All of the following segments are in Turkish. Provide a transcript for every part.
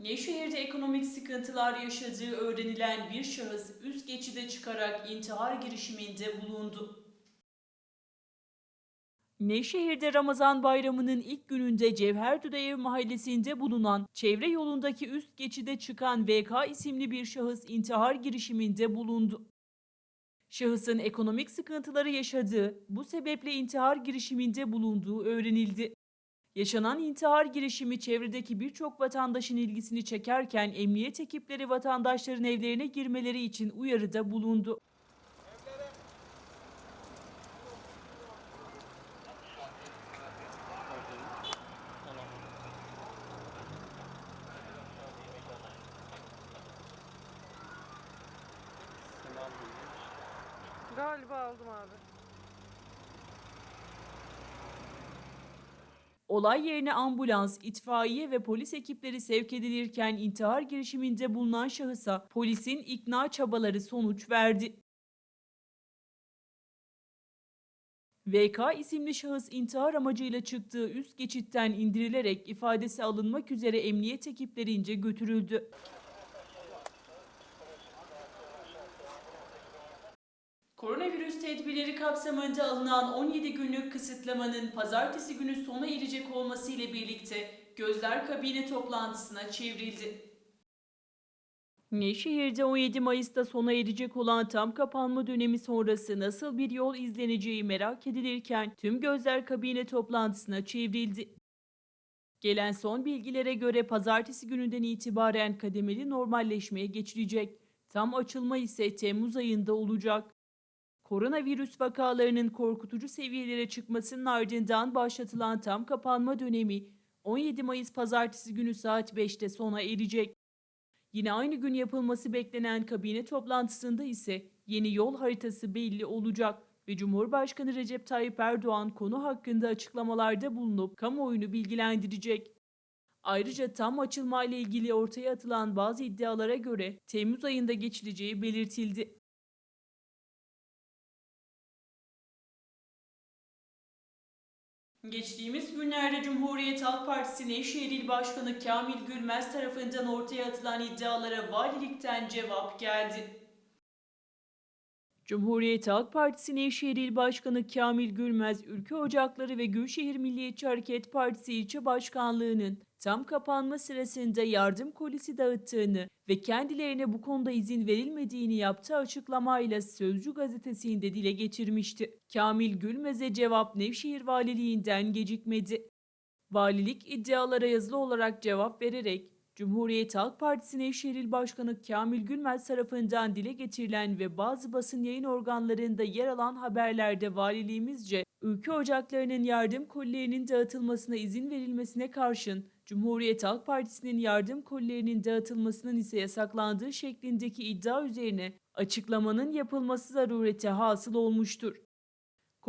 Nevşehir'de ekonomik sıkıntılar yaşadığı öğrenilen bir şahıs üst geçide çıkarak intihar girişiminde bulundu. Nevşehir'de Ramazan bayramının ilk gününde Cevherdüdeyev mahallesinde bulunan çevre yolundaki üst geçide çıkan VK isimli bir şahıs intihar girişiminde bulundu. Şahısın ekonomik sıkıntıları yaşadığı, bu sebeple intihar girişiminde bulunduğu öğrenildi. Yaşanan intihar girişimi çevredeki birçok vatandaşın ilgisini çekerken emniyet ekipleri vatandaşların evlerine girmeleri için uyarıda bulundu. Olay yerine ambulans, itfaiye ve polis ekipleri sevk edilirken intihar girişiminde bulunan şahısa polisin ikna çabaları sonuç verdi. VK isimli şahıs intihar amacıyla çıktığı üst geçitten indirilerek ifadesi alınmak üzere emniyet ekiplerince götürüldü. Koronavirüs tedbirleri kapsamında alınan 17 günlük kısıtlamanın pazartesi günü sona erecek olması ile birlikte gözler kabine toplantısına çevrildi. Nevşehir'de 17 Mayıs'ta sona erecek olan tam kapanma dönemi sonrası nasıl bir yol izleneceği merak edilirken tüm gözler kabine toplantısına çevrildi. Gelen son bilgilere göre pazartesi gününden itibaren kademeli normalleşmeye geçilecek. Tam açılma ise Temmuz ayında olacak. Koronavirüs vakalarının korkutucu seviyelere çıkmasının ardından başlatılan tam kapanma dönemi 17 Mayıs pazartesi günü saat 5'te sona erecek. Yine aynı gün yapılması beklenen kabine toplantısında ise yeni yol haritası belli olacak ve Cumhurbaşkanı Recep Tayyip Erdoğan konu hakkında açıklamalarda bulunup kamuoyunu bilgilendirecek. Ayrıca tam açılma ile ilgili ortaya atılan bazı iddialara göre Temmuz ayında geçileceği belirtildi. Geçtiğimiz günlerde Cumhuriyet Halk Partisi Nevşehir İl Başkanı Kamil Gülmez tarafından ortaya atılan iddialara valilikten cevap geldi. Cumhuriyet Halk Partisi Nevşehir İl Başkanı Kamil Gülmez, Ülke Ocakları ve Gülşehir Milliyetçi Hareket Partisi ilçe başkanlığının tam kapanma sırasında yardım kolisi dağıttığını ve kendilerine bu konuda izin verilmediğini yaptığı açıklamayla Sözcü gazetesinde dile getirmişti. Kamil Gülmez'e cevap Nevşehir Valiliğinden gecikmedi. Valilik iddialara yazılı olarak cevap vererek Cumhuriyet Halk Partisi Nevşehir İl Başkanı Kamil Gülmez tarafından dile getirilen ve bazı basın yayın organlarında yer alan haberlerde valiliğimizce ülke ocaklarının yardım kolilerinin dağıtılmasına izin verilmesine karşın Cumhuriyet Halk Partisi'nin yardım kolilerinin dağıtılmasının ise yasaklandığı şeklindeki iddia üzerine açıklamanın yapılması zarureti hasıl olmuştur.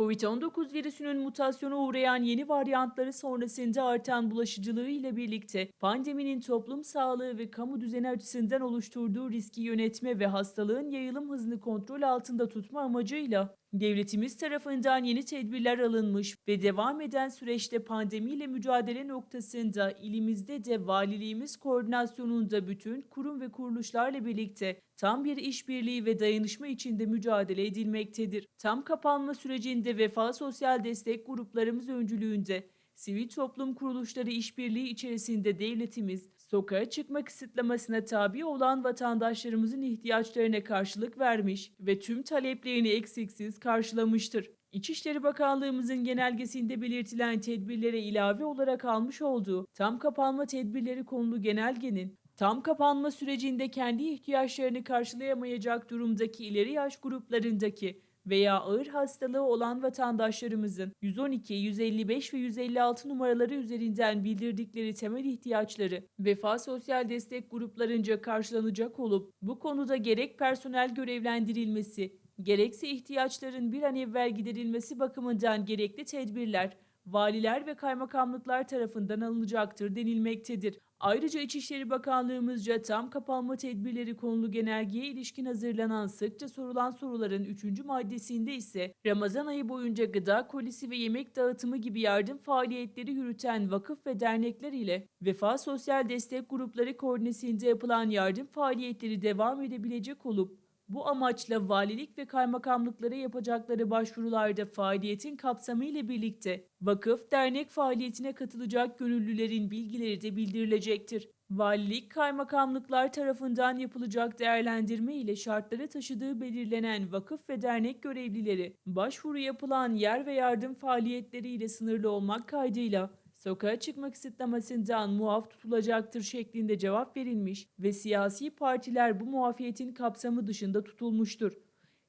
Covid-19 virüsünün mutasyona uğrayan yeni varyantları sonrasında artan bulaşıcılığı ile birlikte pandeminin toplum sağlığı ve kamu düzeni açısından oluşturduğu riski yönetme ve hastalığın yayılım hızını kontrol altında tutma amacıyla devletimiz tarafından yeni tedbirler alınmış ve devam eden süreçte pandemiyle mücadele noktasında ilimizde de valiliğimiz koordinasyonunda bütün kurum ve kuruluşlarla birlikte tam bir işbirliği ve dayanışma içinde mücadele edilmektedir. Tam kapanma sürecinde Vefa Sosyal Destek Gruplarımız öncülüğünde sivil toplum kuruluşları işbirliği içerisinde devletimiz sokağa çıkma kısıtlamasına tabi olan vatandaşlarımızın ihtiyaçlarına karşılık vermiş ve tüm taleplerini eksiksiz karşılamıştır. İçişleri Bakanlığımızın genelgesinde belirtilen tedbirlere ilave olarak almış olduğu tam kapanma tedbirleri konulu genelgenin Tam kapanma sürecinde kendi ihtiyaçlarını karşılayamayacak durumdaki ileri yaş gruplarındaki veya ağır hastalığı olan vatandaşlarımızın 112, 155 ve 156 numaraları üzerinden bildirdikleri temel ihtiyaçları Vefa Sosyal Destek gruplarınca karşılanacak olup bu konuda gerek personel görevlendirilmesi, gerekse ihtiyaçların bir an evvel giderilmesi bakımından gerekli tedbirler valiler ve kaymakamlıklar tarafından alınacaktır denilmektedir. Ayrıca İçişleri Bakanlığımızca tam kapanma tedbirleri konulu genelgeye ilişkin hazırlanan sıkça sorulan soruların 3. maddesinde ise Ramazan ayı boyunca gıda kolisi ve yemek dağıtımı gibi yardım faaliyetleri yürüten vakıf ve dernekler ile Vefa Sosyal Destek Grupları koordinesinde yapılan yardım faaliyetleri devam edebilecek olup bu amaçla valilik ve kaymakamlıklara yapacakları başvurularda faaliyetin kapsamı ile birlikte vakıf, dernek faaliyetine katılacak gönüllülerin bilgileri de bildirilecektir. Valilik, kaymakamlıklar tarafından yapılacak değerlendirme ile şartları taşıdığı belirlenen vakıf ve dernek görevlileri, başvuru yapılan yer ve yardım faaliyetleriyle sınırlı olmak kaydıyla sokağa çıkma kısıtlamasından muaf tutulacaktır şeklinde cevap verilmiş ve siyasi partiler bu muafiyetin kapsamı dışında tutulmuştur.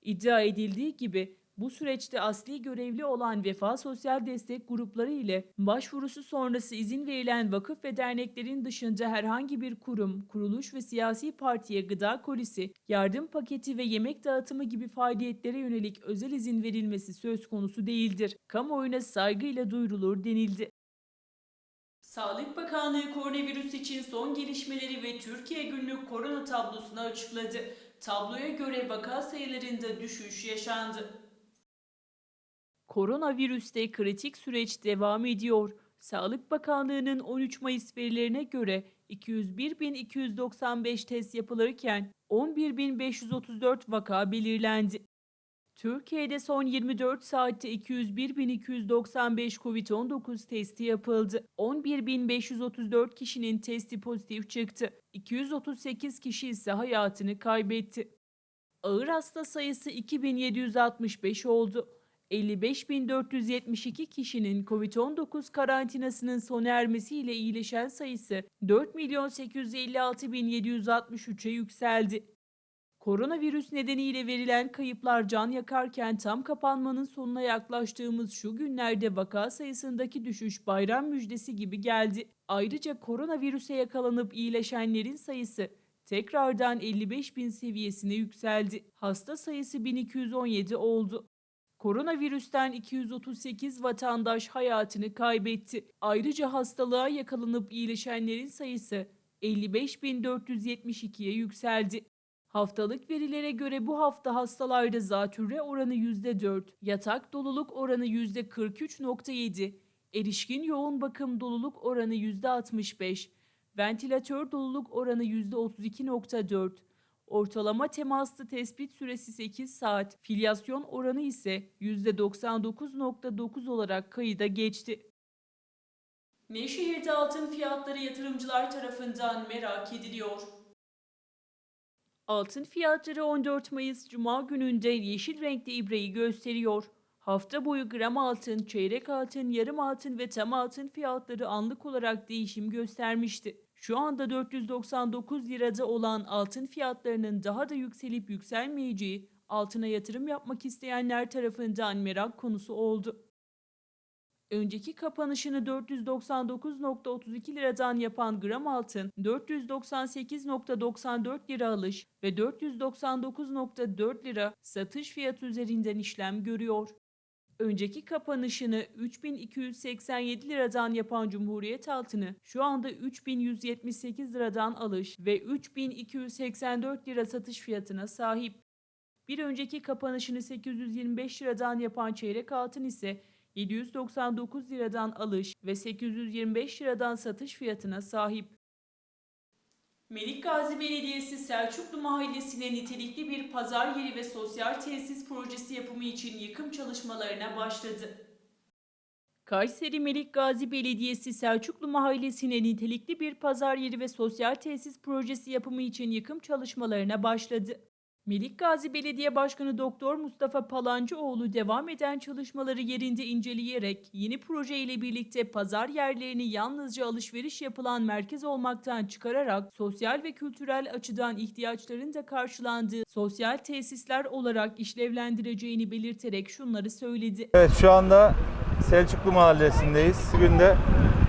İddia edildiği gibi bu süreçte asli görevli olan Vefa Sosyal Destek grupları ile başvurusu sonrası izin verilen vakıf ve derneklerin dışında herhangi bir kurum, kuruluş ve siyasi partiye gıda kolisi, yardım paketi ve yemek dağıtımı gibi faaliyetlere yönelik özel izin verilmesi söz konusu değildir. Kamuoyuna saygıyla duyurulur denildi. Sağlık Bakanlığı koronavirüs için son gelişmeleri ve Türkiye günlük korona tablosunu açıkladı. Tabloya göre vaka sayılarında düşüş yaşandı. Koronavirüste kritik süreç devam ediyor. Sağlık Bakanlığı'nın 13 Mayıs verilerine göre 201.295 test yapılırken 11.534 vaka belirlendi. Türkiye'de son 24 saatte 201.295 COVID-19 testi yapıldı. 11.534 kişinin testi pozitif çıktı. 238 kişi ise hayatını kaybetti. Ağır hasta sayısı 2765 oldu. 55.472 kişinin COVID-19 karantinasının sona ermesiyle iyileşen sayısı 4.856.763'e yükseldi. Koronavirüs nedeniyle verilen kayıplar can yakarken tam kapanmanın sonuna yaklaştığımız şu günlerde vaka sayısındaki düşüş bayram müjdesi gibi geldi. Ayrıca koronavirüse yakalanıp iyileşenlerin sayısı tekrardan 55 bin seviyesine yükseldi. Hasta sayısı 1217 oldu. Koronavirüsten 238 vatandaş hayatını kaybetti. Ayrıca hastalığa yakalanıp iyileşenlerin sayısı 55.472'ye yükseldi. Haftalık verilere göre bu hafta hastalarda zatürre oranı %4, yatak doluluk oranı %43.7, erişkin yoğun bakım doluluk oranı %65, ventilatör doluluk oranı %32.4, ortalama temaslı tespit süresi 8 saat, filyasyon oranı ise %99.9 olarak kayıda geçti. Nevşehir'de altın fiyatları yatırımcılar tarafından merak ediliyor. Altın fiyatları 14 Mayıs Cuma gününde yeşil renkli ibreyi gösteriyor. Hafta boyu gram altın, çeyrek altın, yarım altın ve tam altın fiyatları anlık olarak değişim göstermişti. Şu anda 499 lirada olan altın fiyatlarının daha da yükselip yükselmeyeceği altına yatırım yapmak isteyenler tarafından merak konusu oldu. Önceki kapanışını 499.32 liradan yapan gram altın 498.94 lira alış ve 499.4 lira satış fiyatı üzerinden işlem görüyor. Önceki kapanışını 3287 liradan yapan Cumhuriyet altını şu anda 3178 liradan alış ve 3284 lira satış fiyatına sahip. Bir önceki kapanışını 825 liradan yapan çeyrek altın ise 799 liradan alış ve 825 liradan satış fiyatına sahip. Melik Gazi Belediyesi Selçuklu Mahallesi'ne nitelikli bir pazar yeri ve sosyal tesis projesi yapımı için yıkım çalışmalarına başladı. Kayseri Melik Gazi Belediyesi Selçuklu Mahallesi'ne nitelikli bir pazar yeri ve sosyal tesis projesi yapımı için yıkım çalışmalarına başladı. Melik Gazi Belediye Başkanı Doktor Mustafa Palancıoğlu devam eden çalışmaları yerinde inceleyerek yeni proje ile birlikte pazar yerlerini yalnızca alışveriş yapılan merkez olmaktan çıkararak sosyal ve kültürel açıdan ihtiyaçların da karşılandığı sosyal tesisler olarak işlevlendireceğini belirterek şunları söyledi. Evet şu anda Selçuklu Mahallesi'ndeyiz. Bugün de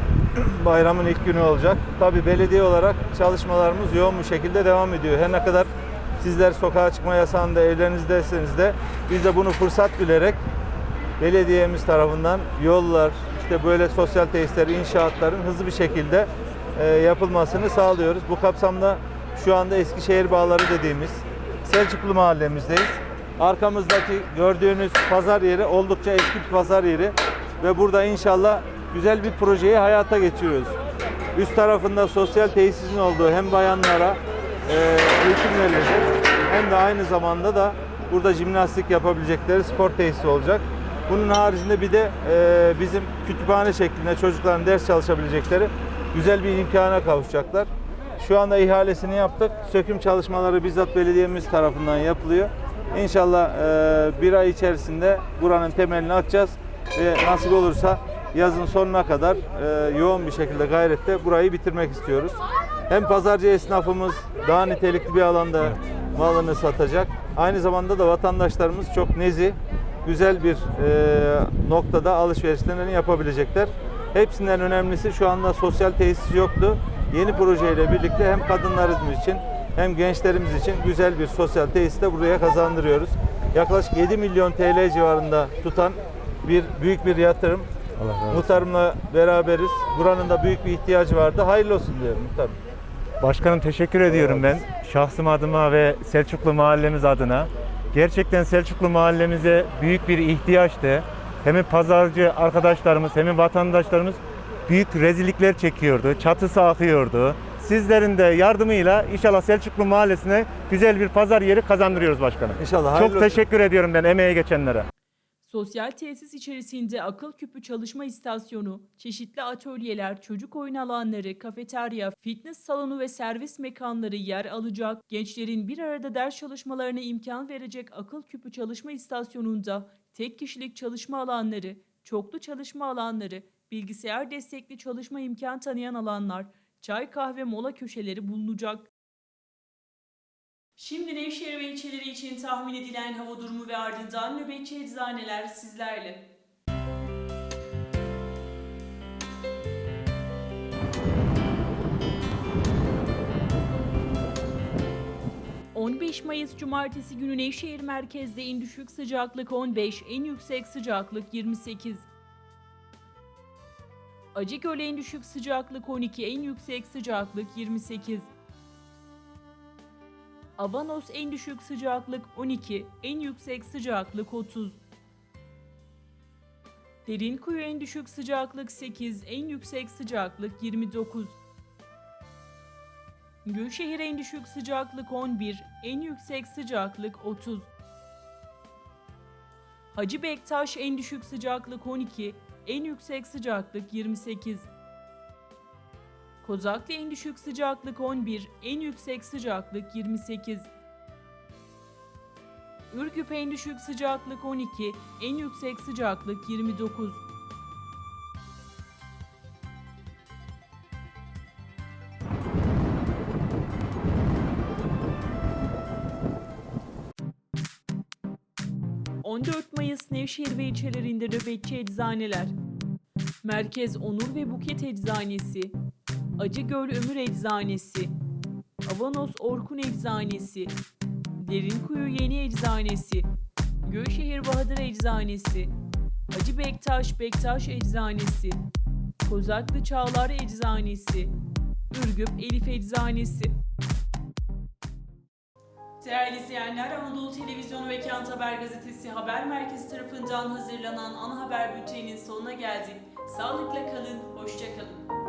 bayramın ilk günü olacak. Tabi belediye olarak çalışmalarımız yoğun bir şekilde devam ediyor. Her ne kadar sizler sokağa çıkma yasağında evlerinizdeyseniz de biz de bunu fırsat bilerek belediyemiz tarafından yollar, işte böyle sosyal tesisler, inşaatların hızlı bir şekilde e, yapılmasını sağlıyoruz. Bu kapsamda şu anda Eskişehir Bağları dediğimiz Selçuklu mahallemizdeyiz. Arkamızdaki gördüğünüz pazar yeri oldukça eski bir pazar yeri ve burada inşallah güzel bir projeyi hayata geçiriyoruz. Üst tarafında sosyal tesisin olduğu hem bayanlara e, eğitim verilecek hem de aynı zamanda da burada jimnastik yapabilecekleri spor tesisi olacak. Bunun haricinde bir de e, bizim kütüphane şeklinde çocukların ders çalışabilecekleri güzel bir imkana kavuşacaklar. Şu anda ihalesini yaptık. Söküm çalışmaları bizzat belediyemiz tarafından yapılıyor. İnşallah e, bir ay içerisinde buranın temelini atacağız ve nasip olursa yazın sonuna kadar e, yoğun bir şekilde gayrette burayı bitirmek istiyoruz. Hem pazarcı esnafımız daha nitelikli bir alanda malını satacak. Aynı zamanda da vatandaşlarımız çok nezih, güzel bir e, noktada alışverişlerini yapabilecekler. Hepsinden önemlisi şu anda sosyal tesis yoktu. Yeni projeyle birlikte hem kadınlarımız için hem gençlerimiz için güzel bir sosyal tesis de buraya kazandırıyoruz. Yaklaşık 7 milyon TL civarında tutan bir büyük bir yatırım. Allah. Muhtarımla beraberiz. Buranın da büyük bir ihtiyacı vardı. Hayırlı olsun diyorum muhtarım. Başkanım teşekkür ediyorum ben. Şahsım adıma ve Selçuklu mahallemiz adına. Gerçekten Selçuklu mahallemize büyük bir ihtiyaçtı. Hem pazarcı arkadaşlarımız hem vatandaşlarımız büyük rezillikler çekiyordu. Çatısı akıyordu. Sizlerin de yardımıyla inşallah Selçuklu mahallesine güzel bir pazar yeri kazandırıyoruz başkanım. İnşallah Çok olsun. teşekkür ediyorum ben emeğe geçenlere. Sosyal tesis içerisinde akıl küpü çalışma istasyonu, çeşitli atölyeler, çocuk oyun alanları, kafeterya, fitness salonu ve servis mekanları yer alacak. Gençlerin bir arada ders çalışmalarına imkan verecek akıl küpü çalışma istasyonunda tek kişilik çalışma alanları, çoklu çalışma alanları, bilgisayar destekli çalışma imkan tanıyan alanlar, çay kahve mola köşeleri bulunacak. Şimdi Nevşehir ve ilçeleri için tahmin edilen hava durumu ve ardından nöbetçi eczaneler sizlerle. ...15 Mayıs Cumartesi günü Nevşehir merkezde en düşük sıcaklık 15, en yüksek sıcaklık 28. Acıgöl en düşük sıcaklık 12, en yüksek sıcaklık 28. Avanos en düşük sıcaklık 12, en yüksek sıcaklık 30. Derinkuyu en düşük sıcaklık 8, en yüksek sıcaklık 29. Gülşehir en düşük sıcaklık 11, en yüksek sıcaklık 30. Hacı Bektaş en düşük sıcaklık 12, en yüksek sıcaklık 28. Kozaklı en düşük sıcaklık 11, en yüksek sıcaklık 28. Ürgüp en düşük sıcaklık 12, en yüksek sıcaklık 29. ...14 Mayıs Nevşehir ve ilçelerinde nöbetçi eczaneler. Merkez Onur ve Buket Eczanesi, Acıgöl Ömür Eczanesi, Avanos Orkun Eczanesi, Derinkuyu Yeni Eczanesi, Gölşehir Bahadır Eczanesi, Hacı Bektaş Bektaş Eczanesi, Kozaklı Çağlar Eczanesi, Ürgüp Elif Eczanesi. Değerli izleyenler, Anadolu Televizyonu ve Kent Haber Gazetesi Haber Merkezi tarafından hazırlanan ana haber bülteninin sonuna geldik. Sağlıkla kalın, hoşça kalın.